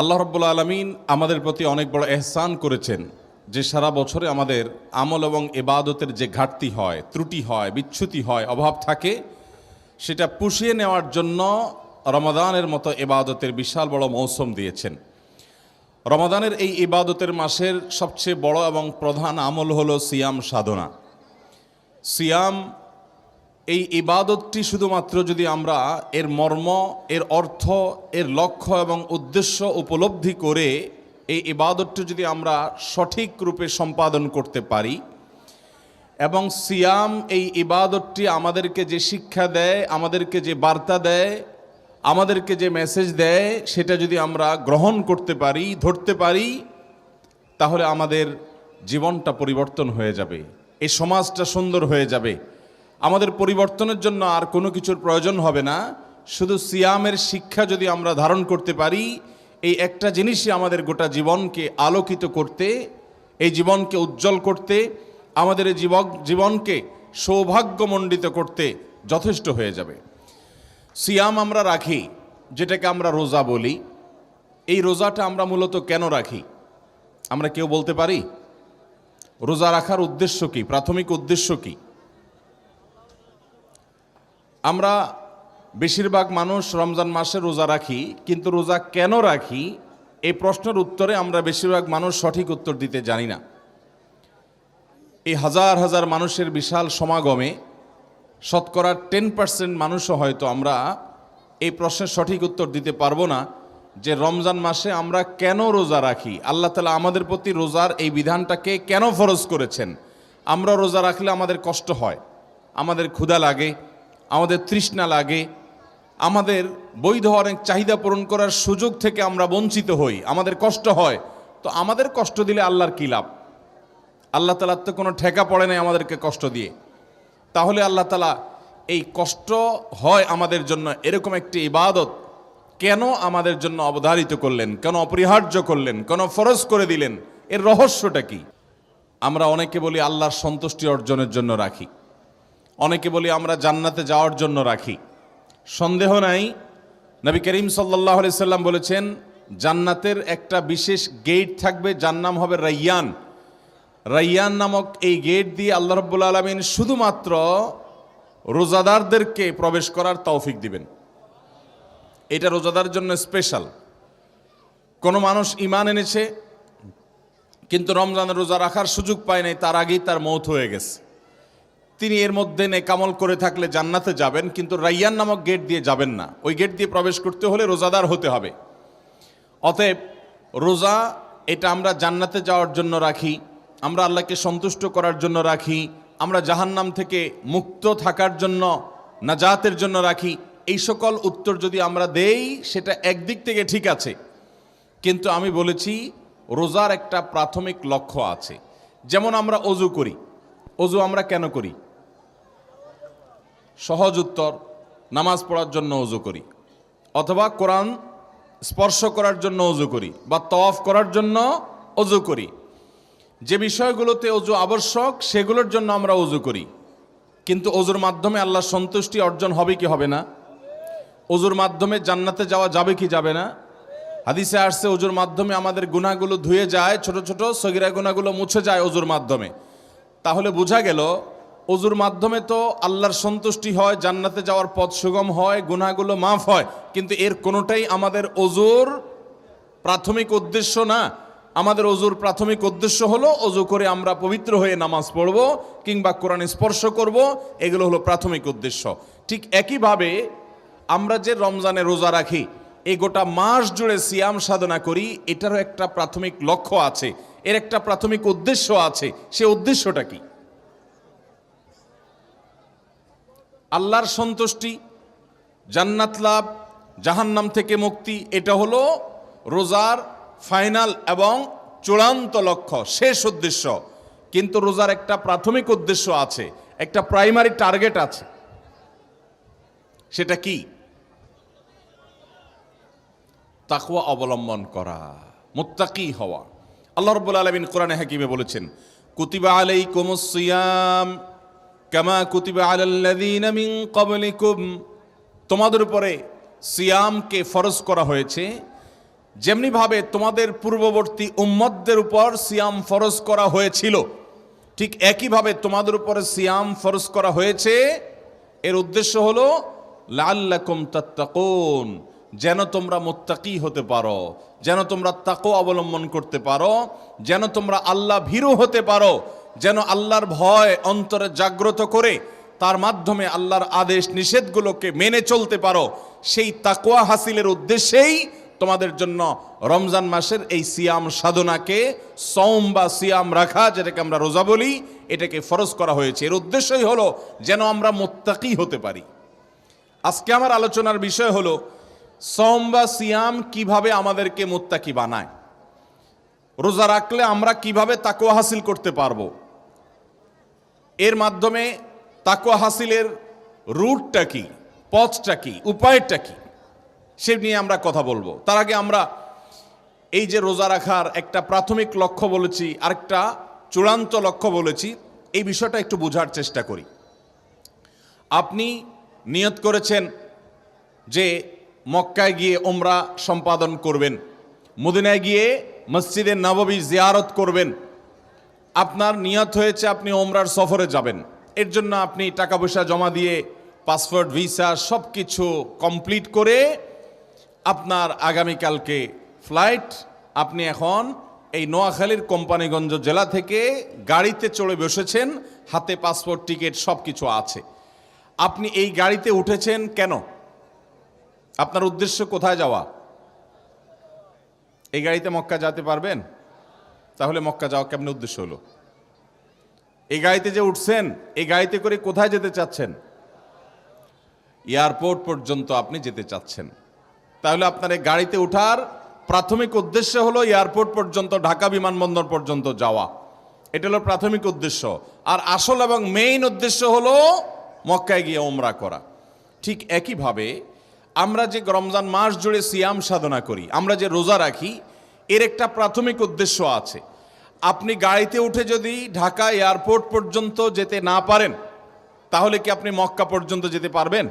আল্লাহ রব্বুল আলমিন আমাদের প্রতি অনেক বড় এহসান করেছেন যে সারা বছরে আমাদের আমল এবং এবাদতের যে ঘাটতি হয়, ত্রুটি হয় বিচ্যুতি হয়, অভাব থাকে, সেটা পুষিয়ে নেওয়ার জন্য রমাদানের মতো এবাদতের বিশাল বড় মৌসুম দিয়েছেন। রমাদানের এই ইবাদতের মাসের সবচেয়ে বড় এবং প্রধান আমল হলো সিয়াম সাধনা। সিয়াম এই ইবাদতটি শুধুমাত্র যদি আমরা এর মর্ম, এর অর্থ, এর লক্ষ্য এবং উদ্দেশ্য উপলব্ধি করে এই ইবাদতটি যদি আমরা সঠিক রূপে সম্পাদন করতে পারি এবং সিয়াম এই ইবাদতটি আমাদেরকে যে শিক্ষা দেয়, আমাদেরকে যে বার্তা দেয়, আমাদেরকে যে মেসেজ দেয়, সেটা যদি আমরা গ্রহণ করতে পারি, ধরতে পারি, তাহলে আমাদের জীবনটা পরিবর্তন হয়ে যাবে। এই সমাজটা সুন্দর হয়ে যাবে। আমাদের পরিবর্তনের জন্য আর কোনো কিছুর প্রয়োজন হবে না। শুধু সিয়ামের শিক্ষা যদি আমরা ধারণ করতে পারি, এই একটা জিনিসই আমাদের গোটা জীবনকে আলোকিত করতে, এই জীবনকে উজ্জ্বল করতে, আমাদের এই জীবক, জীবনকে সৌভাগ্যমণ্ডিত করতে যথেষ্ট হয়ে যাবে। সিয়াম আমরা রাখি, যেটাকে আমরা রোজা বলি। এই রোজাটা আমরা মূলত কেন রাখি? আমরা কেউ বলতে পারি? রোজা রাখার উদ্দেশ্য কি? প্রাথমিক উদ্দেশ্য কি? আমরা বেশিরভাগ মানুষ রমজান মাসে রোজা রাখি, কিন্তু রোজা কেন রাখি? এই প্রশ্নের উত্তরে আমরা বেশিরভাগ মানুষ সঠিক উত্তর দিতে জানি না। এই হাজার হাজার মানুষের বিশাল সমাগমে শতকরা টেন পার্সেন্ট মানুষও হয়তো আমরা এই প্রশ্নের সঠিক উত্তর দিতে পারব না যে রমজান মাসে আমরা কেন রোজা রাখি। আল্লাহ তালা আমাদের প্রতি রোজার এই বিধানটাকে কেন ফরজ করেছেন? আমরা রোজা রাখলে আমাদের কষ্ট হয়, আমাদের ক্ষুধা লাগে আমাদের তৃষ্ণা লাগে, আমাদের বৈধ অনেক চাহিদা পূরণ করার সুযোগ থেকে আমরা বঞ্চিত হই, আমাদের কষ্ট হয়, তো আমাদের কষ্ট দিলে আল্লাহর কী লাভ? আল্লাহ তালার তো কোনো ঠেকা পড়ে নাই আমাদেরকে কষ্ট দিয়ে। তাহলে আল্লাহ তালা এই কষ্ট হয় আমাদের জন্য এরকম একটি ইবাদত কেন আমাদের জন্য অবধারিত করলেন, কেন অপরিহার্য করলেন, কেন ফরজ করে দিলেন, এর রহস্যটা কি? আমরা অনেকে বলি আল্লাহর সন্তুষ্টি অর্জনের জন্য রাখি। অনেকে বলি আমরা জান্নাতে যাওয়ার জন্য রাখি। সন্দেহ নাই, নবী করিম সাল্লাহ সাল্লাম বলেছেন, জান্নাতের একটা বিশেষ গেট থাকবে, যার নাম হবে রাইয়ান। রাইয়ান নামক এই গেট দিয়ে আল্লাহ রব্বুল আলমিন শুধুমাত্র রোজাদারদেরকে প্রবেশ করার তৌফিক দিবেন। এটা রোজাদার জন্য স্পেশাল কোনো মানুষ ইমান এনেছে, কিন্তু রমজানের রোজা রাখার সুযোগ পায় নাই, তার আগেই তার মৌত হয়ে গেছে। তিনি এর মধ্যে নেকামল করে থাকলে জান্নাতে যাবেন, কিন্তু রাইয়ান নামক গেট দিয়ে যাবেন না। ওই গেট দিয়ে প্রবেশ করতে হলে রোজাদার হতে হবে। অতএব রোজা, এটা আমরা জান্নাতে যাওয়ার জন্য রাখি, আমরা আল্লাহকে সন্তুষ্ট করার জন্য রাখি, আমরা জাহান্নাম থেকে মুক্ত থাকার জন্য, নাজাতের জন্য রাখি। এই সকল উত্তর যদি আমরা দেই, সেটা একদিক থেকে ঠিক আছে। কিন্তু আমি বলেছি, রোজার একটা প্রাথমিক লক্ষ্য আছে। যেমন আমরা অজু করি। অজু আমরা কেন করি? সহজ উত্তর, নামাজ পড়ার জন্য অজু করি, অথবা কোরআন স্পর্শ করার জন্য অজু করি বা তফ করার জন্য অজু করি। যে বিষয়গুলোতে অজু আবশ্যক, সেগুলোর জন্য আমরা অজু করি। কিন্তু অজুর মাধ্যমে আল্লাহ সন্তুষ্টি অর্জন হবে কি হবে না? অজুর মাধ্যমে জান্নাতে যাওয়া যাবে কি যাবে না? হাদিসে আসছে অজুর মাধ্যমে আমাদের গুণাগুলো ধুয়ে যায়, ছোট ছোট সগিরা গুণাগুলো মুছে যায় অজুর মাধ্যমে। তাহলে বোঝা গেল অজুর মাধ্যমে তো আল্লাহর সন্তুষ্টি হয়, জান্নাতে যাওয়ার পথ সুগম হয়, গুনাহগুলো মাফ হয়। কিন্তু এর কোনোটাই আমাদের অজুর প্রাথমিক উদ্দেশ্য না। আমাদের অজুর প্রাথমিক উদ্দেশ্য হলো অজু করে আমরা পবিত্র হয়ে নামাজ পড়ব কিংবা কোরআন স্পর্শ করব, এগুলো হলো প্রাথমিক উদ্দেশ্য। ঠিক একইভাবে আমরা যে রমজানে রোজা রাখি, এই গোটা মাস জুড়ে সিয়াম সাধনা করি, এটারও একটা প্রাথমিক লক্ষ্য আছে। এর একটা প্রাথমিক উদ্দেশ্য আছে, সে উদ্দেশ্যটা কি? আল্লাহর সন্তুষ্টি, জান্নাত লাভ, জাহান্নাম থেকে মুক্তি, এটা হলো রোজার ফাইনাল এবং চূড়ান্ত লক্ষ্য, শেষ উদ্দেশ্য। কিন্তু রোজার একটা প্রাথমিক উদ্দেশ্য আছে, একটা প্রাইমারি টার্গেট আছে। সেটা কি? তাকওয়া অবলম্বন করা, মুত্তাকি হওয়া। আল্লাহ রব্বুল আলমিন কোরআনে হাকিমে বলেছেন, কুতিবা আলাই কুমুসিয়াম কামা কুতিবা আলাল্লাযীনা মিন ক্বাবলিকুম। তোমাদের উপরে সিয়ামকে ফরজ করা হয়েছে। যেমনিভাবে তোমাদের পূর্ববর্তী উম্মতদের উপর সিয়াম ফরজ করা হয়েছিল, ঠিক একইভাবে তোমাদের উপরে সিয়াম ফরজ করা হয়েছে। এর উদ্দেশ্য হলো লাল্লাকুম তাত্তাকুন। যেন তোমরা মোত্তাকি হতে পারো, যেন তোমরা তাকো অবলম্বন করতে পারো, যেন তোমরা আল্লাহ ভীরু হতে পারো, যেন আল্লাহর ভয় অন্তরে জাগ্রত করে তার মাধ্যমে আল্লাহর আদেশ নিষেধগুলোকে মেনে চলতে পারো, সেই তাকোয়া হাসিলের উদ্দেশ্যেই তোমাদের জন্য রমজান মাসের এই সিয়াম সাধনাকে সৌম বা সিয়াম রাখা, যেটাকে আমরা রোজা বলি, এটাকে ফরজ করা হয়েছে। এর উদ্দেশ্যই হলো যেন আমরা মোত্তাকি হতে পারি। আজকে আমার আলোচনার বিষয় হলো সম বা সিয়াম কীভাবে আমাদেরকে মোত্তাকি বানায়? রোজা রাখলে আমরা কীভাবে তাকুয়া হাসিল করতে পারব? এর মাধ্যমে তাকুয়া হাসিলের রুটটা কি, পথটা কি, উপায়টা কি, সে নিয়ে আমরা কথা বলব। তার আগে আমরা এই যে রোজা রাখার একটা প্রাথমিক লক্ষ্য বলেছি, আরেকটা চূড়ান্ত লক্ষ্য বলেছি, এই বিষয়টা একটু বোঝার চেষ্টা করি। আপনি নিয়ত করেছেন যে মক্কায় গিয়ে ওমরা সম্পাদন করবেন। মদিনায় গিয়ে মসজিদে নববী জিয়ারত করবেন। আপনার নিয়ত হয়েছে আপনি ওমরার সফরে যাবেন। এর জন্য আপনি টাকা পয়সা জমা দিয়ে পাসপোর্ট, ভিসা সব কিছু কমপ্লিট করে আপনার আগামীকালকে ফ্লাইট আপনি এখন এই নোয়াখালীর কোম্পানিগঞ্জ জেলা থেকে গাড়িতে চড়ে বসেছেন, হাতে পাসপোর্ট, টিকিট সব কিছু আছে। আপনি এই গাড়িতে উঠেছেন কেন? আপনার উদ্দেশ্য কোথায় যাওয়া? এই গাড়িতে মক্কা যেতে পারবেন? তাহলে মক্কা যাওয়া কেমন উদ্দেশ্য হলো? এই গাড়িতে যে উঠছেন, এই গাড়িতে করে কোথায় যেতে চাচ্ছেন? এয়ারপোর্ট পর্যন্ত আপনি যেতে চাচ্ছেন। তাহলে আপনার এই গাড়িতে ওঠার প্রাথমিক উদ্দেশ্য হলো এয়ারপোর্ট পর্যন্ত, ঢাকা বিমানবন্দর পর্যন্ত যাওয়া। এটা হলো প্রাথমিক উদ্দেশ্য। আর আসল এবং মেইন উদ্দেশ্য হলো মক্কায় গিয়ে ওমরা করা। ঠিক একইভাবে আমরা যে রমজান মাস জুড়ে সিয়াম সাধনা করি, আমরা যে রোজা রাখি, এর একটা প্রাথমিক উদ্দেশ্য আছে। আপনি গাড়িতে উঠে যদি ঢাকা এয়ারপোর্ট পর্যন্ত যেতে না পারেন, তাহলে কি আপনি মক্কা পর্যন্ত যেতে পারবেন?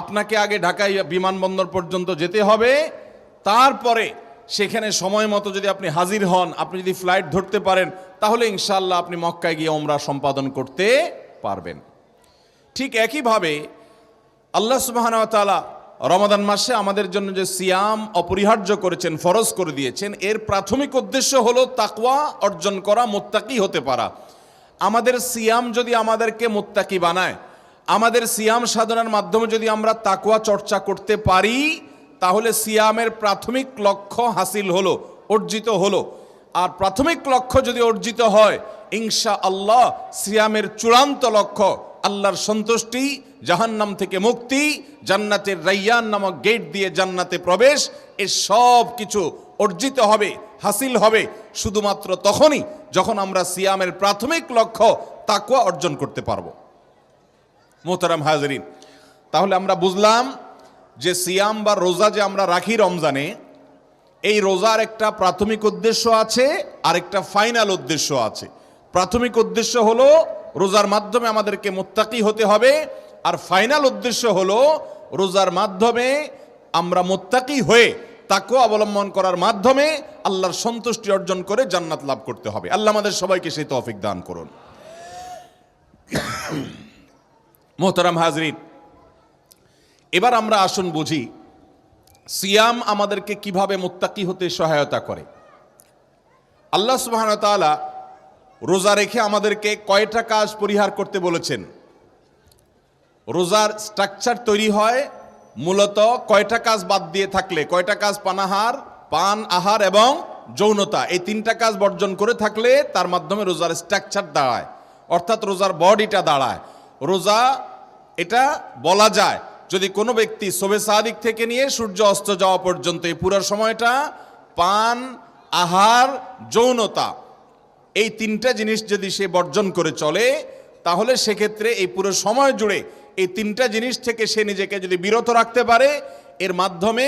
আপনাকে আগে ঢাকায় বিমানবন্দর পর্যন্ত যেতে হবে, তারপরে সেখানে সময় মতো যদি আপনি হাজির হন, আপনি যদি ফ্লাইট ধরতে পারেন, তাহলে ইনশাল্লাহ আপনি মক্কায় গিয়ে ওমরা সম্পাদন করতে পারবেন। ঠিক একইভাবে আল্লাহ সুবাহানতালা রমাদান মাসে আমাদের জন্য যে সিয়াম অপরিহার্য করেছেন, ফরজ করে দিয়েছেন, এর প্রাথমিক উদ্দেশ্য হলো তাকওয়া অর্জন করা, মোত্তাকি হতে পারা। আমাদের সিয়াম যদি আমাদেরকে মোত্তাকি বানায়, আমাদের সিয়াম সাধনার মাধ্যমে যদি আমরা তাকওয়া চর্চা করতে পারি, তাহলে সিয়ামের প্রাথমিক লক্ষ্য হাসিল হলো, অর্জিত হলো। আর প্রাথমিক লক্ষ্য যদি অর্জিত হয় ইনশা আল্লাহ সিয়ামের চূড়ান্ত লক্ষ্য আল্লাহর সন্তুষ্টি, জাহান্নাম থেকে মুক্তি, জান্নাতের রাইয়ান নামক গেট দিয়ে জান্নাতে প্রবেশ, এ সব কিছু অর্জিত হবে, হাসিল হবে, শুধুমাত্র তখনই যখন আমরা সিয়ামের প্রাথমিক লক্ষ্য তাকুয়া অর্জন করতে পারব। মোহতারাম হাজরিন, তাহলে আমরা বুঝলাম যে সিয়াম বা রোজা যে আমরা রাখি রমজানে, এই রোজার একটা প্রাথমিক উদ্দেশ্য আছে আর একটা ফাইনাল উদ্দেশ্য আছে। প্রাথমিক উদ্দেশ্য হলো রোজার মাধ্যমে আমাদেরকে মোত্তাকি হতে হবে। আর ফাইনাল উদ্দেশ্য হলো, রোজার মাধ্যমে আমরা মোত্তাকি হয়ে তাকে অবলম্বন করার মাধ্যমে আল্লাহর সন্তুষ্টি অর্জন করে জান্নাত লাভ করতে হবে। আল্লাহ আমাদের সবাইকে সেই তৌফিক দান করুন। মোহতারাম হাজরিন, এবার আমরা আসুন বুঝি, সিয়াম আমাদেরকে কীভাবে মোত্তাকি হতে সহায়তা করে। আল্লাহ সুবাহন তাআলা রোজা রেখে আমাদেরকে কয়টা কাজ পরিহার করতে বলেছেন? রোজার স্ট্রাকচার তৈরি হয় মূলত কয়টা কাজ বাদ দিয়ে থাকলে, কয়টা কাজ পানাহার, পান, আহার এবং যৌনতা, এই তিনটা কাজ বর্জন করে থাকলে তার মাধ্যমে রোজার স্ট্রাকচার দাঁড়ায়। অর্থাৎ রোজার বডিটা দাঁড়ায়। রোজা, এটা বলা যায়, যদি কোনো ব্যক্তি শোবে সাদিক থেকে নিয়ে সূর্য অস্ত যাওয়া পর্যন্ত এই পুরো সময়টা পান, আহার, যৌনতা এই তিনটা জিনিস যদি সে বর্জন করে চলে, তাহলে সেক্ষেত্রে এই পুরো সময় জুড়ে এই তিনটা জিনিস থেকে সে নিজেকে যদি বিরত রাখতে পারে, এর মাধ্যমে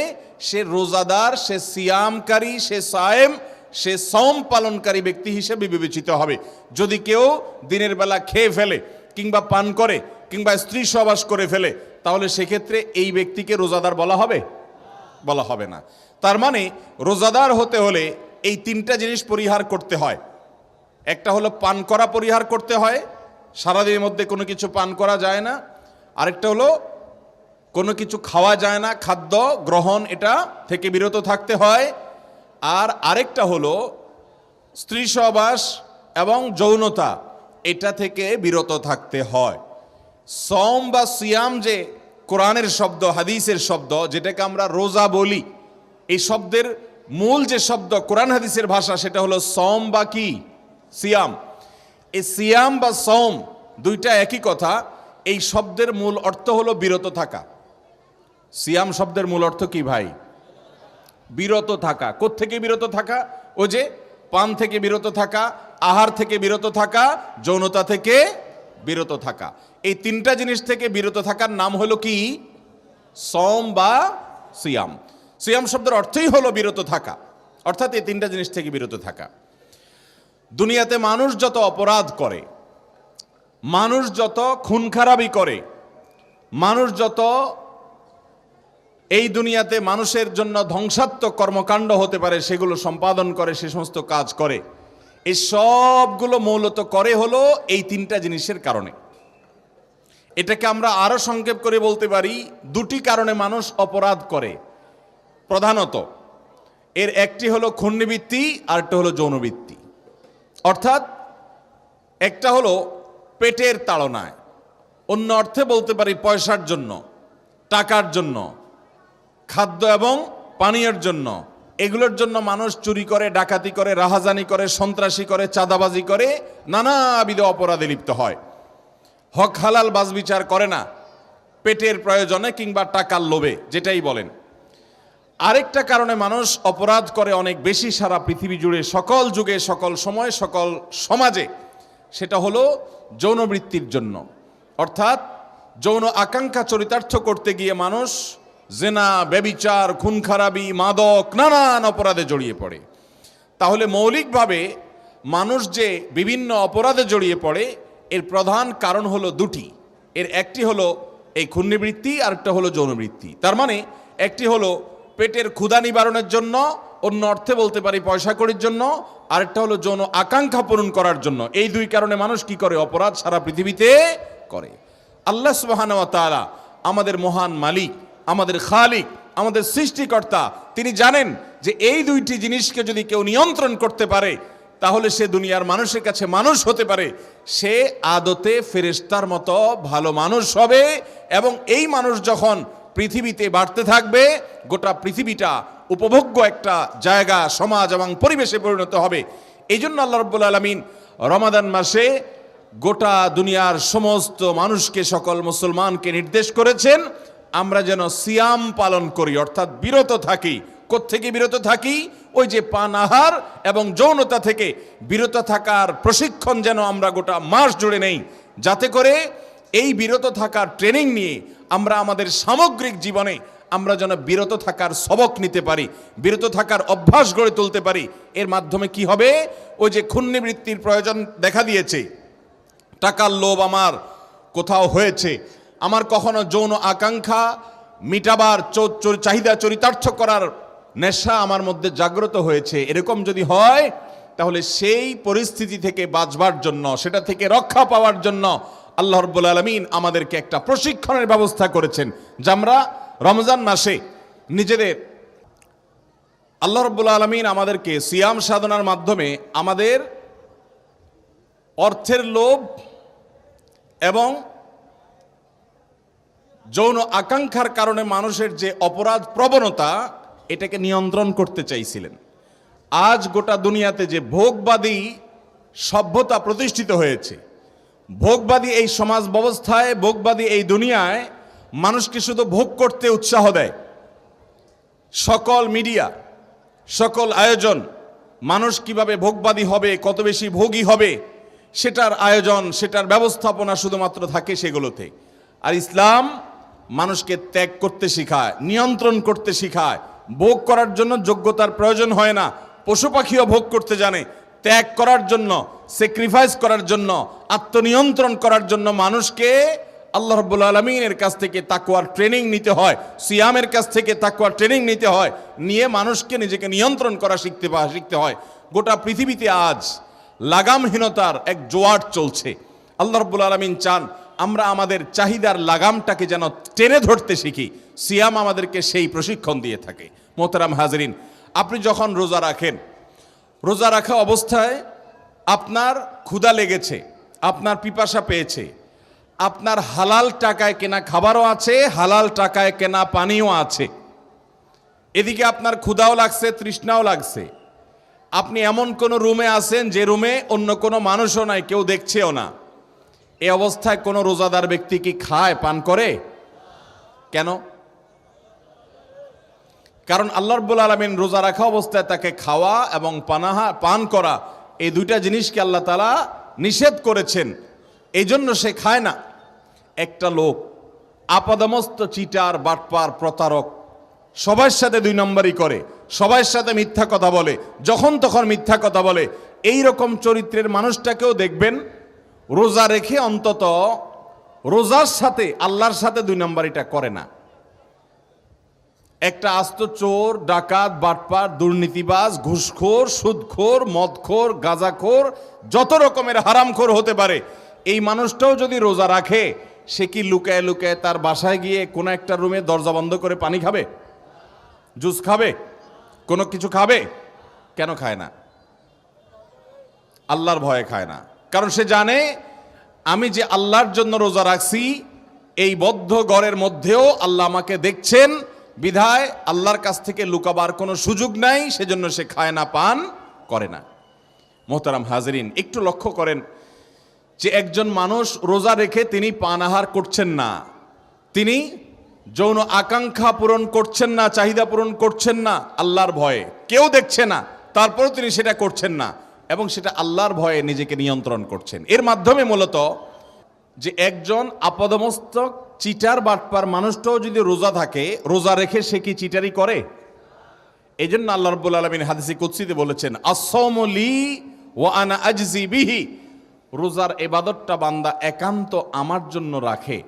সে রোজাদার, সে সিয়ামকারী, সে সায়েম, সে সম পালনকারী ব্যক্তি হিসেবে বিবেচিত হবে। যদি কেউ দিনের বেলা খেয়ে ফেলে কিংবা পান করে কিংবা স্ত্রী সবাস করে ফেলে, তাহলে সেক্ষেত্রে এই ব্যক্তিকে রোজাদার বলা হবে? বলা হবে না। তার মানে রোজাদার হতে হলে এই তিনটা জিনিস পরিহার করতে হয়। একটা হলো পান করা পরিহার করতে হয়, সারাদিনের মধ্যে কোনো কিছু পান করা যায় না। আরেকটা হলো কোনো কিছু খাওয়া যায় না, খাদ্য গ্রহণ এটা থেকে বিরত থাকতে হয়। আর আরেকটা হলো স্ত্রী সহবাস এবং যৌনতা এটা থেকে বিরত থাকতে হয়। সম বা সিয়াম যে কোরআনের শব্দ, হাদিসের শব্দ, যেটাকে আমরা রোজা বলি, এই শব্দের মূল যে শব্দ কোরআন হাদিসের ভাষা, সেটা হলো সম বা কি? সিয়াম। এই সিয়াম বা সম দুইটা একই কথা, এই শব্দের মূল অর্থ হলো বিরত থাকা। সিয়াম শব্দের মূল অর্থ কি ভাই? বিরত থাকা। থেকে বিরত থাকা? ও যে পান থেকে বিরত থাকা, আহার থেকে বিরত থাকা, যৌনতা থেকে বিরত থাকা। এই তিনটা জিনিস থেকে বিরত থাকার নাম হলো কি? সম বা সিয়াম। সিয়াম শব্দের অর্থই হলো বিরত থাকা। অর্থাৎ এই তিনটা জিনিস থেকে বিরত থাকা। দুনিয়াতে মানুষ যত অপরাধ করে, মানুষ যত খুন খারাপি করে, মানুষ যত এই দুনিয়াতে মানুষের জন্য ধ্বংসাত্মক কর্মকাণ্ড হতে পারে, সেগুলো সম্পাদন করে, সে সমস্ত কাজ করে, এই সবগুলো মূলত করে হলো এই তিনটা জিনিসের কারণে। এটাকে আমরা আরও সংক্ষেপ করে বলতে পারি, দুটি কারণে মানুষ অপরাধ করে। প্রধানত, এর একটি হলো খুন্নিবৃত্তি আর একটা হলো যৌনবৃত্তি। অর্থাৎ একটা হলো পেটের তাড়নায়। অন্য অর্থে বলতে পারি পয়সার জন্য, টাকার জন্য, খাদ্য এবং পানীয়ের জন্য। এগুলোর জন্য মানুষ চুরি করে, ডাকাতি করে, রাহাজানি করে, সন্ত্রাসী করে, চাঁদাবাজি করে, নানাবিধ অপরাধে লিপ্ত হয়। হক হালাল বাজবিচার করে না। পেটের প্রয়োজনে কিংবা টাকার লোভে, যেটাই বলেন। আরেকটা কারণে মানুষ অপরাধ করে অনেক বেশি সারা পৃথিবী জুড়ে সকল যুগে, সকল সময়, সকল সমাজে। সেটা হলো যৌনবৃত্তির জন্য। অর্থাৎ যৌন আকাঙ্ক্ষা চরিতার্থ করতে গিয়ে মানুষ জেনা, ব্যবিচার খুন খারাপি মাদক, নানান অপরাধে জড়িয়ে পড়ে। তাহলে মৌলিকভাবে মানুষ যে বিভিন্ন অপরাধে জড়িয়ে পড়ে, এর প্রধান কারণ হলো দুটি। এর একটি হলো এই খুন্নিবৃত্তি আর একটা হলো যৌনবৃত্তি। তার মানে একটি হলো পেটের ক্ষুধা নিবারণের জন্য, অন্য অর্থে বলতে পারি পয়সা করির জন্য, আরেকটা হলো যৌন আকাঙ্ক্ষা পূরণ করার জন্য। এই দুই কারণে মানুষ কি করে? অপরাধ সারা পৃথিবীতে করে। আল্লাহ সুবাহ আমাদের মহান মালিক, আমাদের খালিক, আমাদের সৃষ্টিকর্তা, তিনি জানেন যে এই দুইটি জিনিসকে যদি কেউ নিয়ন্ত্রণ করতে পারে, তাহলে সে দুনিয়ার মানুষের কাছে মানুষ হতে পারে। সে আদতে ফেরেস্তার মতো ভালো মানুষ হবে এবং এই মানুষ যখন পৃথিবীতে বাড়তে থাকবে, গোটা পৃথিবীটা উপভোগ্য একটা জায়গা, সমাজ এবং পরিবেশে পরিণত হবে। এই জন্য আল্লাহ রব্বুল আলমিন রমাদান মাসে গোটা দুনিয়ার সমস্ত মানুষকে, সকল মুসলমানকে নির্দেশ করেছেন, আমরা যেন সিয়াম পালন করি, অর্থাৎ বিরত থাকি। থেকে বিরত থাকি? ওই যে পান আহার এবং যৌনতা থেকে। বিরত থাকার প্রশিক্ষণ যেন আমরা গোটা মাস জুড়ে নেই, যাতে করে এই বিরত থাকার ট্রেনিং নিয়ে আমরা আমাদের সামগ্রিক জীবনে আমরা যেন বিরত থাকার সবক নিতে পারি, বিরত থাকার অভ্যাস গড়ে তুলতে পারি। এর মাধ্যমে কি হবে? ওই যে ক্ষুণ্ণিবৃত্তির প্রয়োজন দেখা দিয়েছে। টাকার লোভ আমার কোথাও হয়েছে। আমার কখনো যৌন আকাঙ্ক্ষা, মিটাবার চাহিদা চরিতার্থ করার নেশা আমার মধ্যে জাগ্রত হয়েছে। এরকম যদি হয়, তাহলে সেই পরিস্থিতি থেকে বাঁচবার জন্য, সেটা থেকে রক্ষা পাওয়ার জন্য আল্লাহ রব্বুল আলমিন আমাদেরকে একটা প্রশিক্ষণের ব্যবস্থা করেছেন, যা আমরা রমজান মাসে নিজেদের আল্লাহ রব্বুল আলমিন আমাদেরকে সিয়াম সাধনার মাধ্যমে আমাদের অর্থের লোভ এবং যৌন আকাঙ্ক্ষার কারণে মানুষের যে অপরাধ প্রবণতা, এটাকে নিয়ন্ত্রণ করতে চাইছিলেন। আজ গোটা দুনিয়াতে যে ভোগবাদী সভ্যতা প্রতিষ্ঠিত হয়েছে ভোগবাদী এই সমাজ ব্যবস্থায়, ভোগবাদী এই দুনিয়ায় মানুষকে শুধু ভোগ করতে উৎসাহ দেয়। সকল মিডিয়া, সকল আয়োজন, মানুষ কীভাবে ভোগবাদী হবে, কত বেশি ভোগী হবে, সেটার আয়োজন, সেটার ব্যবস্থাপনা শুধুমাত্র থাকে সেগুলোতে। আর ইসলাম মানুষকে ত্যাগ করতে শেখায়, নিয়ন্ত্রণ করতে শেখায়। ভোগ করার জন্য যোগ্যতার প্রয়োজন হয় না, পশু পাখিও ভোগ করতে জানে ত্যাগ করার জন্য স্যাক্রিফাইস করার জন্য, আত্মনিয়ন্ত্রণ করার জন্য মানুষকে আল্লাহ রব্বুল আলমিনের কাছ থেকে তাকুয়ার ট্রেনিং নিতে হয়, সিয়ামের কাছ থেকে তাকুয়ার ট্রেনিং নিতে হয়, নিয়ে মানুষকে নিজেকে নিয়ন্ত্রণ করা শিখতে শিখতে হয়। গোটা পৃথিবীতে আজ লাগামহীনতার এক জোয়ার চলছে। আল্লাহ রব্বুল আলমিন চান আমরা আমাদের চাহিদার লাগামটাকে যেন টেনে ধরতে শিখি। সিয়াম আমাদেরকে সেই প্রশিক্ষণ দিয়ে থাকে। মোহতারাম হাজরিন, আপনি যখন রোজা রাখেন রোজা রাখা অবস্থায় আপনার ক্ষুধা লেগেছে, আপনার পিপাসা পেয়েছে, আপনার হালাল টাকায় কেনা খাবারও আছে, হালাল টাকায় কেনা পানিও আছে। এদিকে আপনার ক্ষুধাও লাগছে, তৃষ্ণাও লাগছে। আপনি এমন কোনো রুমে আছেন যে রুমে অন্য কোনো মানুষও নাই, কেউ দেখছেও না। এ অবস্থায় কোনো রোজাদার ব্যক্তি কি খায়, পান করে? কেন? কারণ আল্লাহ রব্বুল আলমিন রোজা রাখা অবস্থায় তাকে খাওয়া এবং পানাহা, পান করা এই দুইটা জিনিসকে আল্লাহ তালা নিষেধ করেছেন। এই জন্য সে খায় না। একটা লোক, আপাদমস্ত চিটার, বাটপার, প্রতারক সবার সাথে দুই নম্বরই করে সবার সাথে মিথ্যা কথা বলে, যখন তখন মিথ্যা কথা বলে। এই রকম চরিত্রের মানুষটাকেও দেখবেন, রোজা রেখে অন্তত রোজার সাথে আল্লাহর সাথে দুই নম্বরিটা করে না। একটা আস্ত চোর, ডাকাত, বাটপার, দুর্নীতিবাজ, ঘুষখোর, সুদখোর, মদখোর, গাঁজাখোর, যত রকমের হারামখোর হতে পারে। এই মানুষটাও যদি রোজা রাখে, সে কি লুকায় লুকায় তার বাসায় গিয়ে কোনো একটা রুমে দরজা বন্ধ করে পানি খাবে? জুস খাবে? কোনো কিছু খাবে? কেন খায় না? আল্লাহর ভয়ে খায় না। কারণ সে জানে, আমি যে আল্লাহর জন্য রোজা রাখছি, এই বদ্ধ ঘরের মধ্যেও আল্লাহ আমাকে দেখছেন বিধায় আল্লাহর কাছ থেকে লুকাবার কোনো সুযোগ নাই, সেজন্য সে খায় না, পান করে না। মোহতারাম হাজরিন, একটু লক্ষ্য করেন যে একজন মানুষ রোজা রেখে তিনি পান আহার করছেন না। তিনি যৌন আকাঙ্ক্ষা পূরণ করছেন না, চাহিদা পূরণ করছেন না, আল্লাহর ভয়ে। কেউ দেখছে না, তারপরেও তিনি সেটা করছেন না, এবং সেটা আল্লাহর ভয়ে নিজেকে নিয়ন্ত্রণ করছেন। এর মাধ্যমে মূলত যে একজন আপদমস্তক, চিটার, বাটপার মানুষটাও যদি রোজা থাকে, রোজা রেখে সে কি চিটারি করে? এই জন্য আল্লাহ রব্বুল আলমিন হাদিসি কুৎসিতে বলেছেন আসমলি ও আনা আজজি বিহি। রোজার এবাদতটা বান্দা একান্ত আমার জন্য রাখে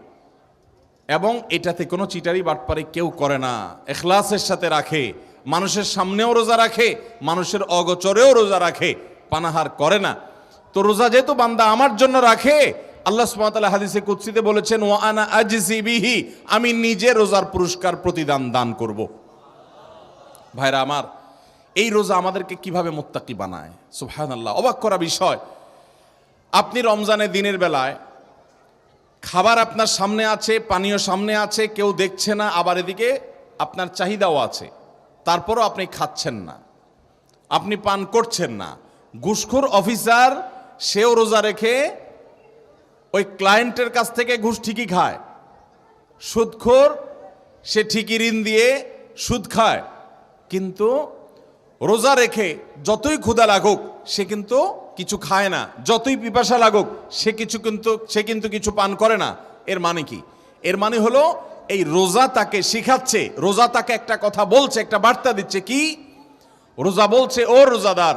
এবং এটাতে কোনো চিটারি, বাটপারে কেউ করে না। এখলাসের সাথে রাখে, মানুষের সামনেও রোজা রাখে, মানুষের অগচরেও রোজা রাখে, পানাহার করে না। তো রোজা যেহেতু বান্দা আমার জন্য রাখে আল্লাহ সুবহানাহু হাদিসে কুৎসিতে বলেছেন ও আনা আজজি বিহি আমি নিজে রোজার পুরস্কার প্রতিদান দান করব। ভাইরা আমার, এই রোজা আমাদেরকে কীভাবে মোত্তাকি বানায়? সুবহানাল্লাহ, অবাক করা বিষয়। আপনি রমজানে দিনের বেলায় খাবার আপনার সামনে আছে, পানীয় সামনে আছে, কেউ দেখছে না, আবার এদিকে আপনার চাহিদাও আছে, তারপরও আপনি খাচ্ছেন না, আপনি পান করছেন না। ঘুষখোর অফিসার, সেও রোজা রেখে ওই ক্লায়েন্টের কাছ থেকে ঘুষ ঠিকই খায়। সুদখোর, সে ঠিকই ঋণ দিয়ে সুদ খায়। কিন্তু রোজা রেখে যতই ক্ষুধা লাগুক, সে কিন্তু কিছু খায় না। যতই পিপাসা লাগুক, সে কিছু কিন্তু, সে কিন্তু কিছু পান করে না। এর মানে কি? এর মানে হলো, এই রোজা তাকে শিখাচ্ছে, রোজা তাকে একটা কথা বলছে, একটা বার্তা দিচ্ছে কি? রোজা বলছে, ও রোজাদার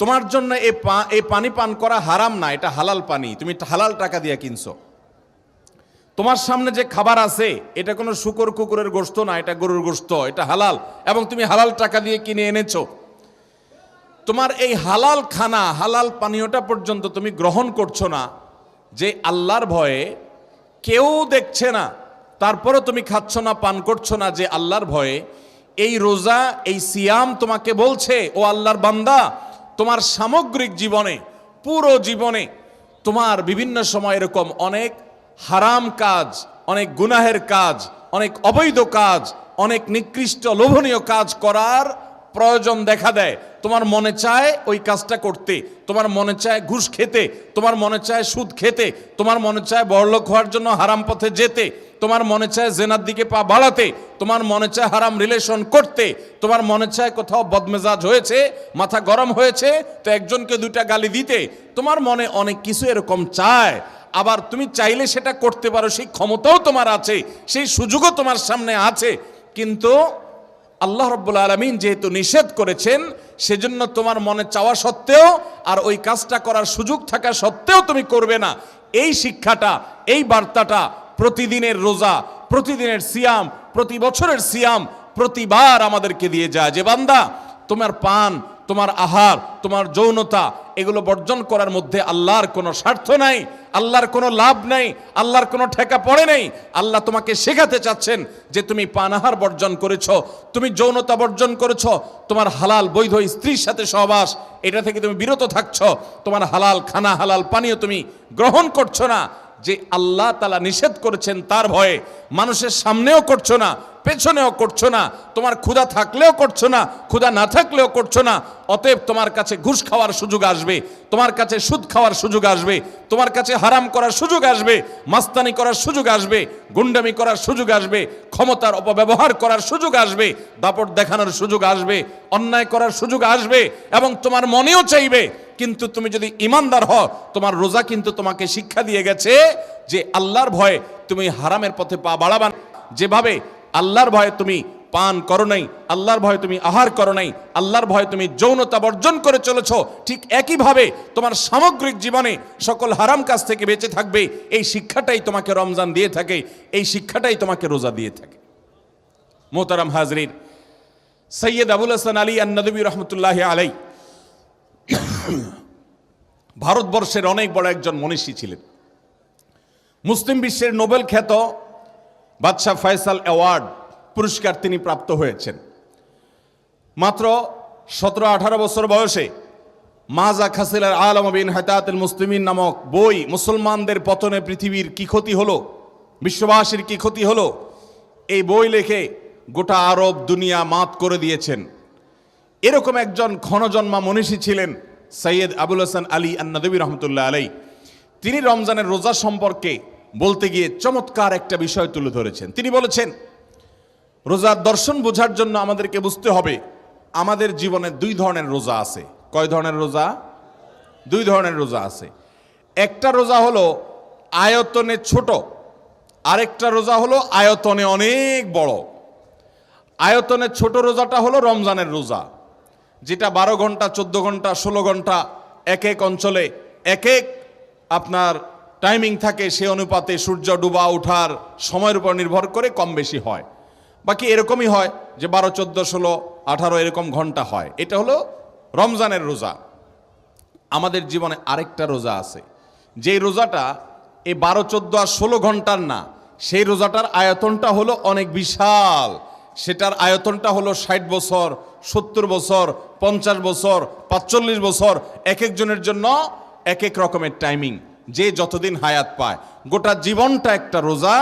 তোমার জন্য এ পা এই পানি পান করা হারাম না, এটা হালাল পানি। তুমি হালাল টাকা দিয়ে কিনছো। তোমার সামনে যে খাবার আছে, এটা কোনো শুকর কুকুরের গোস্ত না, এটা গরুর গোস্ত এটা হালাল। এবং তুমি হালাল টাকা দিয়ে কিনে এনেছো। তোমার এই হালাল খানা, হালাল পানীয়টা পর্যন্ত তুমি গ্রহণ করছ না, যে আল্লাহর ভয়ে কেউ দেখছে না, তারপরও তুমি খাচ্ছ না, পান করছ না, যে আল্লাহর ভয়ে এই রোজা, এই সিয়াম তোমাকে বলছে, ও আল্লাহর বান্দা তোমার সামগ্রিক জীবনে, পুরো জীবনে তোমার বিভিন্ন সময় এরকম অনেক হারাম কাজ, অনেক গুনাহের কাজ, অনেক অবৈধ কাজ, অনেক নিকৃষ্ট লোভনীয় কাজ করার প্রয়োজন দেখা দেয়। তোমার মনে চায় ওই কাজটা করতে, তোমার মনে চায় ঘুষ খেতে, তোমার মনে চায় সুদ খেতে, তোমার মনে চায় বড়লোক হওয়ার জন্য হারাম পথে যেতে, তোমার মনে চায় জেনার দিকে পা বাড়াতে, তোমার মনে চায় হারাম রিলেশন করতে, তোমার মনে চায় কোথাও বদমেজাজ হয়েছে, মাথা গরম হয়েছে, তো একজনকে দুইটা গালি দিতে, তোমার মনে অনেক কিছু এরকম চায়। আবার তুমি চাইলে সেটা করতে পারো, সেই ক্ষমতাও তোমার আছে, সেই সুযোগও তোমার সামনে আছে। কিন্তু আল্লাহ রব্বুল আলমিন যেহেতু নিষেধ করেছেন, সেজন্য তোমার মনে চাওয়া সত্ত্বেও আর ওই কাজটা করার সুযোগ থাকা সত্ত্বেও তুমি করবে না। এই শিক্ষাটা, এই বার্তাটা, প্রতিদিনের রোজা, প্রতিদিনের সিয়াম, প্রতি বছরের সিয়াম, প্রতিবার আমাদেরকে দিয়ে যায়। যে বান্দা, তোমার পান তোমার আহার, তোমার যৌনতা, এগুলো বর্জন করার মধ্যে আল্লাহর কোনো স্বার্থ নাই, আল্লাহর কোনো লাভ নাই, আল্লাহর কোনো ঠেকা পড়ে নেই। আল্লাহ তোমাকে শেখাতে চাচ্ছেন যে তুমি পানাহার বর্জন করেছ, তুমি যৌনতা বর্জন করেছ, তোমার হালাল বৈধ স্ত্রীর সাথে সহবাস, এটা থেকে তুমি বিরত থাকছ, তোমার হালাল খানা, হালাল পানীয় তুমি গ্রহণ করছ না যে আল্লাহ তালা নিষেধ করেছেন তার ভয়ে মানুষের সামনেও করছ না, পেছনেও করছ না, তোমার ক্ষুধা থাকলেও করছ না, ক্ষুধা না থাকলেও করছ না, অতএব তোমার কাছে ঘুষ খাওয়ার সুযোগ আসবে, তোমার কাছে সুদ খাওয়ার সুযোগ আসবে, তোমার কাছে হারাম করার সুযোগ আসবে, মাস্তানি করার সুযোগ আসবে, গুন্ডামি করার সুযোগ আসবে, ক্ষমতার অপব্যবহার করার সুযোগ আসবে, দাপট দেখানোর সুযোগ আসবে, অন্যায় করার সুযোগ আসবে এবং তোমার মনেও চাইবে কিন্তু তুমি যদি ইমানদার হও, তোমার রোজা কিন্তু তোমাকে শিক্ষা দিয়ে গেছে যে আল্লাহর ভয়ে তুমি হারামের পথে পা বাড়াবা যেভাবে আল্লাহর ভয়ে তুমি পান করো নাই, আল্লাহর ভয়ে তুমি আহার করো নাই, আল্লাহর ভয়ে তুমি যৌনতা বর্জন করে চলেছ, ঠিক একইভাবে তোমার সামগ্রিক জীবনে সকল হারাম কাজ থেকে বেঁচে থাকবে, এই শিক্ষাটাই তোমাকে রমজান দিয়ে থাকে, এই শিক্ষাটাই তোমাকে রোজা দিয়ে থাকে। মোহতারাম হাজরিন, সৈয়দ আবুল হাসান আলী আন্নদবী রহমতুল্লাহ আলাই ভারতবর্ষের অনেক বড় একজন মনীষী ছিলেন। মুসলিম বিশ্বের নোবেল খ্যাত বাদশাহ ফয়সাল অ্যাওয়ার্ড পুরস্কার তিনি প্রাপ্ত হয়েছেন। মাত্র সতেরো আঠারো বছর বয়সে মাজা খাসিলার আলম বিন হাতাতুল মুসলিমিন নামক বই মুসলমানদের পতনে পৃথিবীর কি ক্ষতি হলো, বিশ্ববাসীর কি ক্ষতি হলো, এই বই লেখে গোটা আরব দুনিয়া মাত করে দিয়েছেন। এরকম একজন ঘনজন্মা মনীষী ছিলেন সৈয়দ আবুল হাসান আলী আন্নাদবী রহমতুল্লাহ আলাই। তিনি রমজানের রোজা সম্পর্কে বলতে গিয়ে চমৎকার একটা বিষয় তুলে ধরেছেন। তিনি বলেছেন রোজার দর্শন বোঝার জন্য আমাদেরকে বুঝতে হবে, আমাদের জীবনে দুই ধরনের রোজা আছে। কয় ধরনের রোজা? দুই ধরনের রোজা আছে। একটা রোজা হলো আয়তনে ছোট, আরেকটা রোজা হলো আয়তনে অনেক বড়। আয়তনে ছোট রোজাটা হলো রমজানের রোজা। যেটা বারো ঘণ্টা, চোদ্দ ঘণ্টা, ষোলো ঘণ্টা এক এক অঞ্চলে এক এক আপনার টাইমিং থাকে সে অনুপাতে সূর্য ডুবা ওঠার সময়ের উপর নির্ভর করে কম বেশি হয়। বাকি এরকমই হয় যে বারো, চোদ্দ, ষোলো, আঠারো এরকম ঘণ্টা হয়। এটা হলো রমজানের রোজা। আমাদের জীবনে আরেকটা রোজা আছে। যেই রোজাটা এই বারো, চোদ্দ আর ষোলো ঘণ্টার না, সেই রোজাটার আয়তনটা হলো অনেক বিশাল। সেটার আয়তনটা হলো ষাট বছর, সত্তর বছর, পঞ্চাশ বছর, পাঁচচল্লিশ বছর এক একজনের জন্য এক এক রকমের টাইমিং যে যতদিন হায়াত পায়। গোটা জীবনটা একটা রোজা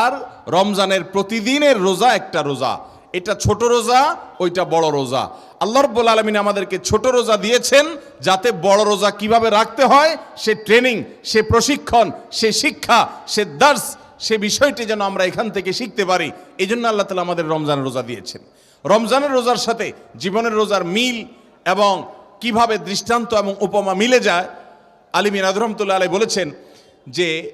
আর রমজানের প্রতিদিনের রোজা একটা রোজা। এটা ছোট রোজা, ওইটা বড় রোজা। আল্লাহ রব্বুল আলমিন আমাদেরকে ছোট রোজা দিয়েছেন যাতে বড় রোজা কীভাবে রাখতে হয়, সে ট্রেনিং সে প্রশিক্ষণ, সে শিক্ষা, সে দার্স সে বিষয়টি যেন আমরা এখান থেকে শিখতে পারি এই জন্য আল্লাহ তালা আমাদের রমজানের রোজা দিয়েছেন। রমজানের রোজার সাথে জীবনের রোজার মিল এবং কীভাবে দৃষ্টান্ত এবং উপমা মিলে যায় আলিমিন আদরহমতুল্লাহ আলাই বলেছেন যে,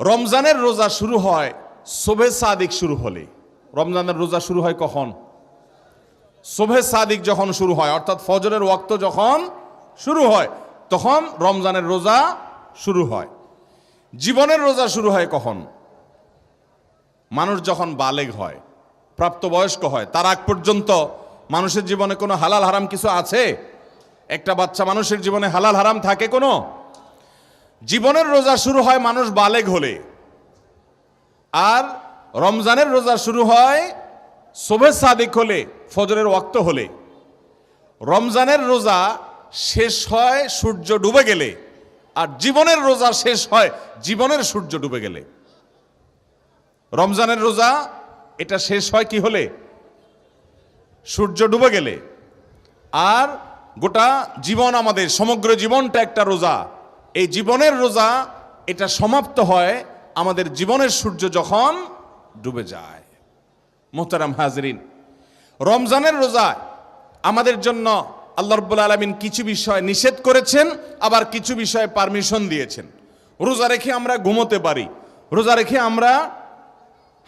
রমজানের রোজা শুরু হয় শোভে সাদিক শুরু হলে। রমজানের রোজা শুরু হয় কখন? শোভে সাদিক যখন শুরু হয়, অর্থাৎ ফজরের ওয়াক্ত যখন শুরু হয়, তখন রমজানের রোজা শুরু হয়। জীবনের রোজা শুরু হয় কখন? মানুষ যখন বালেগ হয়, প্রাপ্তবয়স্ক হয়, তার আগ পর্যন্ত মানুষের জীবনে কোনো হালাল হারাম কিছু আছে? একটা বাচ্চা মানুষের জীবনে হালাল হারাম থাকে কোনো? জীবনের রোজা শুরু হয় মানুষ বালেগ হলে। আর রমজানের রোজা শুরু হয় শোভে সাদিক হলে, ফজরের ওয়াক্ত হলে। রমজানের রোজা শেষ হয় সূর্য ডুবে গেলে। আর জীবনের রোজা শেষ হয়, জীবনের সূর্য ডুবে গেলে। রমজানের রোজা, এটা শেষ হয় কি হলে? সূর্য ডুবে গেলে। আর গোটা জীবন আমাদের, সমগ্র জীবনটা একটা রোজা। এই জীবনের রোজা, এটা সমাপ্ত হয়, আমাদের জীবনের সূর্য যখন ডুবে যায়। মোহতারাম হাজরিন, রমজানের রোজা আমাদের জন্য আল্লাহ রব্বুল আলমিন কিছু বিষয় নিষেধ করেছেন, আবার কিছু বিষয়ে পারমিশন দিয়েছেন। রোজা রেখে আমরা ঘুমোতে পারি, রোজা রেখে আমরা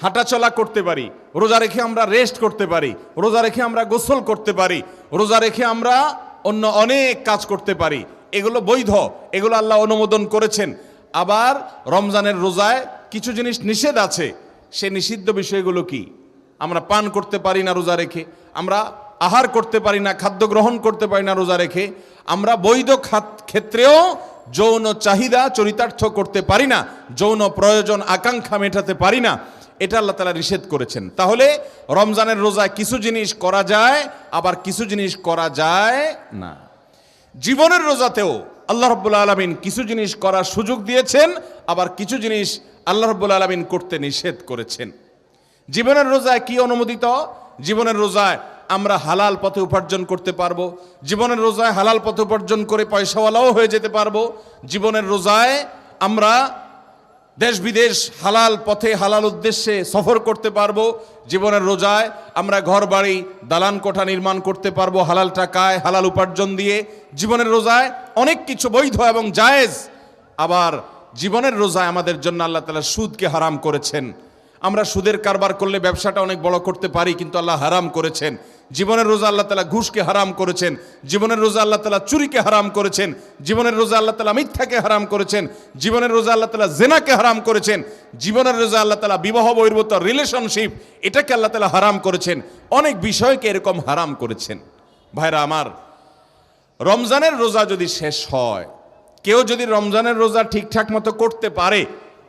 হাঁটাচলা করতে পারি, রোজা রেখে আমরা রেস্ট করতে পারি, রোজা রেখে আমরা গোসল করতে পারি, রোজা রেখে আমরা অন্য অনেক কাজ করতে পারি। এগুলো বৈধ, এগুলো আল্লাহ অনুমোদন করেছেন। আবার রমজানের রোজায় কিছু জিনিস নিষেধ আছে সে নিষিদ্ধ বিষয়গুলো কি? আমরা পান করতে পারি না রোজা রেখে, আমরা আহার করতে পারি না, খাদ্য গ্রহণ করতে পারি না রোজা রেখে, আমরা বৈধ ক্ষেত্রেও যৌন চাহিদা চরিতার্থ করতে পারি না, যৌন প্রয়োজন আকাঙ্ক্ষা মেটাতে পারি না, এটা আল্লাহ তালা নিষেধ করেছেন। তাহলে রমজানের রোজায় কিছু জিনিস করা যায়, আবার কিছু জিনিস করা যায় না। জীবনের রোজাতেও আল্লাহ রব্বুল আলমিন কিছু জিনিস করার সুযোগ দিয়েছেন, আবার কিছু জিনিস আল্লাহ রব্বুল আলমিন করতে নিষেধ করেছেন। জীবনের রোজায় কি অনুমোদিত? জীবনের রোজায় আমরা হালাল পথে উপার্জন করতে পারব। জীবনের রোজায় হালাল পথে উপার্জন করে পয়সাওয়ালাও হয়ে যেতে পারব। জীবনের রোজায় আমরা দেশ বিদেশ হালাল পথে, হালাল উদ্দেশ্যে সফর করতে পারব। জীবনের রোজায় আমরা ঘর বাড়ি দালান কোঠা নির্মাণ করতে পারব হালাল টাকায়, হালাল উপার্জন দিয়ে। জীবনের রোজায় অনেক কিছু বৈধ এবং জায়েজ। আবার জীবনের রোজায় আমাদের জন্য আল্লাহ তালা সুদকে হারাম করেছেন। আমরা সুদের কারবার করলে ব্যবসাটা অনেক বড় করতে পারি, কিন্তু আল্লাহ হারাম করেছেন। জীবনের রোজা আল্লাহ তালা ঘুষকে হারাম করেছেন। জীবনের রোজা আল্লাহ তালা চুরিকে হারাম করেছেন। জীবনের রোজা আল্লাহ তালা মিথ্যাকে হারাম করেছেন। জীবনের রোজা আল্লাহ তালা জেনাকে হারাম করেছেন। জীবনের রোজা আল্লাহ তালা বিবাহ বহির্ভূত রিলেশনশিপ এটাকে আল্লাহ তালা হারাম করেছেন। অনেক বিষয়কে এরকম হারাম করেছেন। ভাইরা আমার, রমজানের রোজা যদি শেষ হয়, কেউ যদি রমজানের রোজা ঠিকঠাক মতো করতে পারে,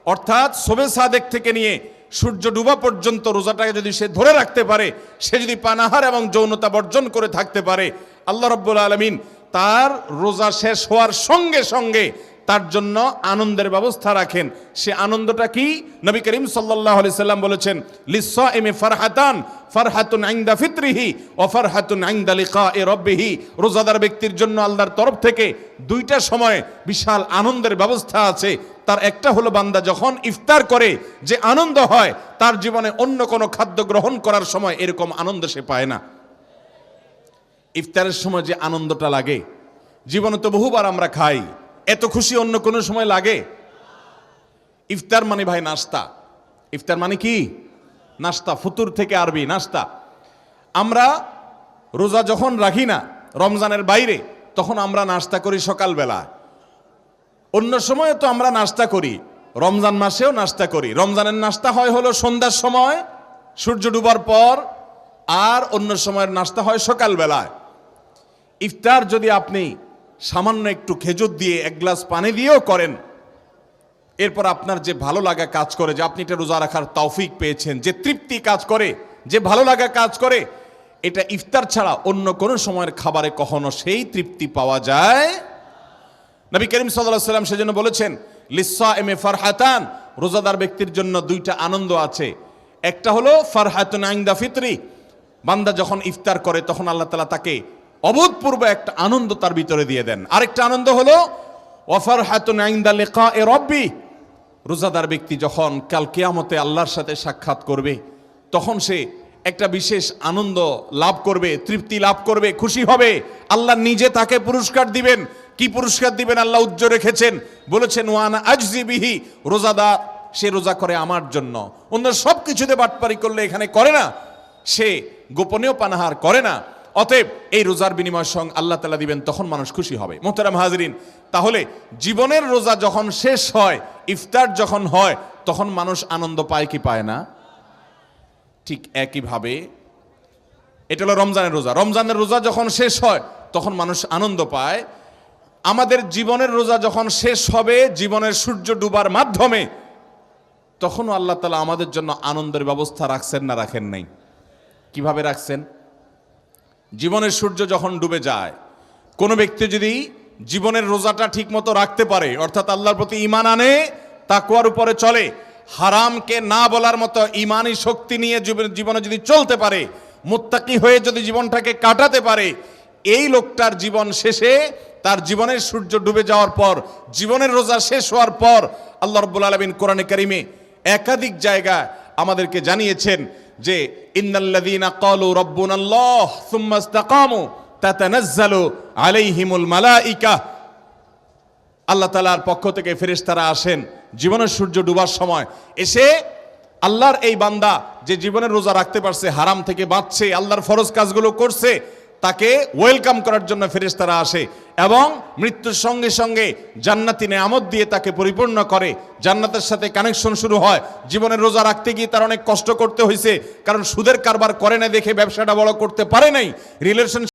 অর্থাৎ শোবে সাদেক থেকে নিয়ে সূর্য ডুবা পর্যন্ত রোজাটাকে যদি সে ধরে রাখতে পারে, সে যদি পানাহার এবং যৌনতা বর্জন করে থাকতে পারে, আল্লাহ রব্বুল আলমিন তার রোজা শেষ হওয়ার সঙ্গে সঙ্গে তার জন্য আনন্দের ব্যবস্থা রাখেন। সে আনন্দটা কি? নবী করিম সাল্লাহ সাল্লাম বলেছেন লিস এমে ফারহাতান, ফারহাতুন আইন্দা ফিত্রিহি ও ফারহাতুন আইন্দা লিকা এ রব্বিহি। রোজাদার ব্যক্তির জন্য আল্লাহর তরফ থেকে দুইটা সময় বিশাল আনন্দের ব্যবস্থা আছে। তার একটা হলো বান্দা যখন ইফতার করে যে আনন্দ হয়, তার জীবনে অন্য কোনো খাদ্য গ্রহণ করার সময় এরকম আনন্দ সে পায় না। ইফতারের সময় যে আনন্দটা লাগে, জীবনে তো বহুবার আমরা খাই, এত খুশি অন্য কোনো সময় লাগে? ইফতার মানে ভাই নাস্তা। ইফতার মানে কি? নাস্তা, ফুতুর থেকে আরবি, নাস্তা। আমরা রোজা যখন রাখি না, রমজানের বাইরে, তখন আমরা নাস্তা করি সকালবেলা। অন্য সময় তো আমরা নাস্তা করি। রমজান মাসেও নাস্তা করি। রমজানের নাস্তা হয় হলো সন্ধ্যার সময়, সূর্য ডুবার পর, আর অন্য সময়ের নাস্তা হয় সকালবেলায়। ইফতার যদি আপনি সামান্য একটু খেজুর দিয়ে এক গ্লাস পানি দিয়েও করেন, এরপর আপনার যে ভালো লাগা কাজ করে, যে আপনি এটা রোজা রাখার তৌফিক পেয়েছেন, যে তৃপ্তি কাজ করে, যে ভালো লাগা কাজ করে, এটা ইফতার ছাড়া অন্য কোনো সময়ের খাবারে কখনো সেই তৃপ্তি পাওয়া যায় নবী করিম সাল্লাহ সাল্লাম সেজন্য বলেছেন লিসা এম এ ফারহাতান রোজাদার ব্যক্তির জন্য দুইটা আনন্দ আছে। একটা হলো, ফারহাতুন আইন্দা ফিতরি। বান্দা যখন ইফতার করে, তখন আল্লাহ তালা তাকে অভূতপূর্ব একটা আনন্দ তার ভিতরে দিয়ে দেন। আরেকটা আনন্দ হলো ওয়াফার হাতুন আইন্দা লেখা এ রব্বি রোজাদার ব্যক্তি যখন কাল কেয়ামতে আল্লাহর সাথে সাক্ষাৎ করবে, তখন সে একটা বিশেষ আনন্দ লাভ করবে, তৃপ্তি লাভ করবে, খুশি হবে। আল্লাহ নিজে তাকে পুরস্কার দিবেন। কি পুরস্কার দিবেন আল্লাহ উজ্জ্ব রেখেছেন? বলেছেন, ওয়ান আজজি বিহি রোজাদার সে রোজা করে আমার জন্য। অন্য সব কিছুতে বাটপারি করলে এখানে করে না। সে গোপনেও পানাহার করে না। অতএব এই রোজার বিনিময় সং আল্লাহ তালা দিবেন, তখন মানুষ খুশি হবে। মোহতারাম হাজরিন, তাহলে জীবনের রোজা যখন শেষ হয়, ইফতার যখন হয়, তখন মানুষ আনন্দ পায় কি পায় না? ঠিক একইভাবে এটা হলো রমজানের রোজা। রমজানের রোজা যখন শেষ হয়, তখন মানুষ আনন্দ পায়। আমাদের জীবনের রোজা যখন শেষ হবে, জীবনের সূর্য ডুবার মাধ্যমে, তখনও আল্লাহ তালা আমাদের জন্য আনন্দের ব্যবস্থা রাখছেন না রাখেন নাই। কীভাবে রাখছেন? জীবনের সূর্য যখন ডুবে যায়, কোনো ব্যক্তি যদি জীবনের রোজাটা ঠিক মতো রাখতে পারে, অর্থাৎ আল্লাহর প্রতি ইমান আনে তাকুয়ার উপরে চলে, হারামকে না বলার মতো ইমানি শক্তি নিয়ে জীবনে যদি চলতে পারে, মুত্তাকি হয়ে যদি জীবনটাকে কাটাতে পারে, এই লোকটার জীবন শেষে তার জীবনের সূর্য ডুবে যাওয়ার পর, জীবনের রোজা শেষ হওয়ার পর আল্লাহ রব্বুল আলমিন কোরআনে কারিমে একাধিক জায়গা আমাদেরকে জানিয়েছেন যে, ইন্নাল্লাযীনা ক্বালু রাব্বুনাল্লাহ সুম্মা তাতানাজ্জালু আলাইহিমুল মালাইকা আল্লাহ তালার পক্ষ থেকে ফেরেশতারা আসেন জীবনের সূর্য ডুবার সময়। এসে আল্লাহর এই বান্দা যে জীবনের রোজা রাখতে পারছে, হারাম থেকে বাঁচছে, আল্লাহর ফরজ কাজগুলো করছে তাকে ওয়েলকাম করার জন্য ফেরেস্তারা আসে এবং মৃত্যুর সঙ্গে সঙ্গে জান্নাতি নেয়ামত দিয়ে তাকে পরিপূর্ণ করে। জান্নাতের সাথে কানেকশন শুরু হয়। জীবনে রোজা রাখতে গিয়ে তার অনেক কষ্ট করতে হয়েছে কারণ সুদের কারবার করে না দেখে ব্যবসাটা বড় করতে পারে নাই। রিলেশনশিপ